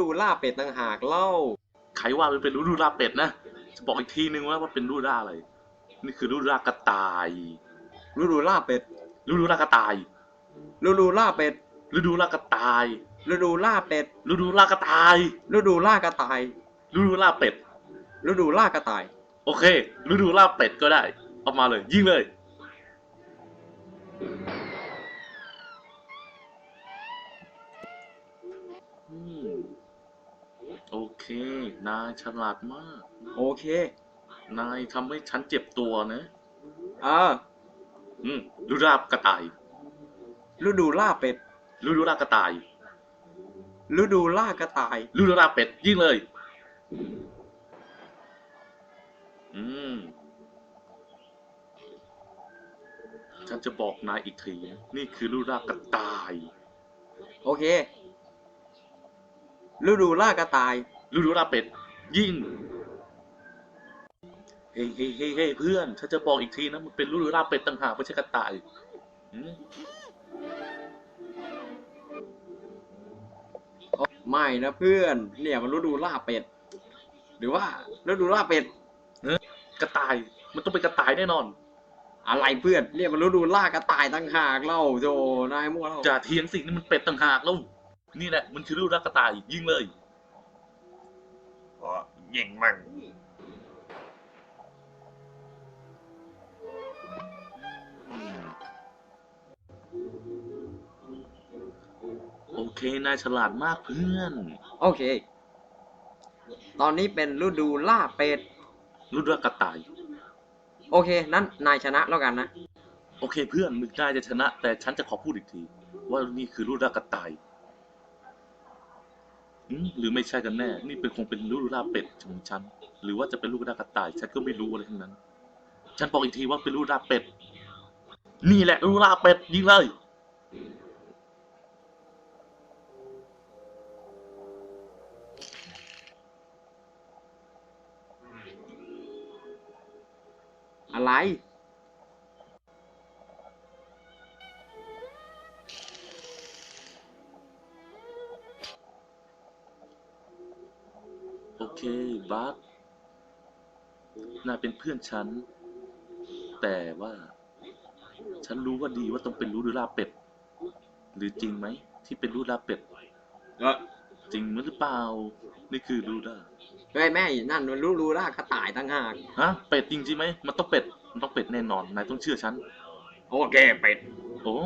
ดูล่าเป็ดต่างหากเล่า ใครว่ามันเป็นฤดูราเป็ดนะ จะบอกอีกทีนึงว่าว่าเป็นฤดูราอะไร นี่คือฤดูรากระต่ายฤดูล่าเป็ดฤดูรากระต่ายฤดูล่าเป็ดฤดูรากระต่ายฤดูล่าเป็ดฤดูรากระต่ายฤดูล่ากระต่ายฤดูราเป็ดฤดูล่ากระต่าย โอเคฤดูราเป็ดก็ได้ เอามาเลย ยิงเลย โอเค นายฉลาดมาก โอเค นายทำให้ฉันเจ็บตัวนะเอออืมฤดูรากระต่าย ฤดูล่าเป็ด ฤดูรากระต่าย ฤดูล่ากระต่าย ฤดูราเป็ด ยิงเลย อืม ฉันจะบอกนายอีกทีนะนี่คือฤดูรากระต่าย โอเค ฤดูล่ากระต่าย ฤดูราเป็ด ยิ่ง เฮ้ยเฮ้ยเฮ้ยเฮ้เพื่อน ฉันจะบอกอีกทีนะมันเป็นฤดูราเป็ดต่างหากไม่ใช่กระต่ายอืมไม่นะเพื่อน เนี่ยมันฤดูล่าเป็ด หรือว่าฤดูล่าเป็ดกระต่าย มันต้องเป็นกระต่ายแน่นอน อะไรเพื่อน เนี่ยมันฤดูล่ากระต่ายต่างหากเล่าโจนายมั่วเล่า จะเทียงสิ่งนี่มันเป็ดต่างหากแล้ว นี่แหละมันคือฤดูรากระต่ายยิงเลยอ๋อยิงมันโอเคนายฉลาดมากเพื่อน โอเค ตอนนี้เป็นฤดูล่าเป็ดฤดูรากระต่าย โอเค นั้นนายชนะแล้วกันนะ โอเคเพื่อนมึงนายจะชนะ แต่ฉันจะขอพูดอีกที ว่านี่คือฤดูรากระต่ายอืม หรือไม่ใช่กันแน่ นี่เป็นคงเป็นฤดูราเป็ดของฉัน หรือว่าจะเป็นฤดูรากระต่าย ฉันก็ไม่รู้อะไรทั้งนั้น ฉันบอกอีกทีว่าเป็นฤดูราเป็ด นี่แหละฤดูราเป็ดยิงเลย อะไร เคบัสนายเป็นเพื่อนฉัน แต่ว่า ฉันรู้ว่าดีว่าต้องเป็นฤดูราเป็ด หรือจริงไหม ที่เป็นฤดูราเป็ด เออจริงหรือเปล่า นี่คือฤดูราเฮ้ยแม่นั่นมันฤดูล่ากระต่ายต่างหากฮะ เป็ดจริงใช่ไหม มันต้องเป็ด มันต้องเป็ดแน่นอน นายต้องเชื่อฉัน โอเคเป็ด โอ้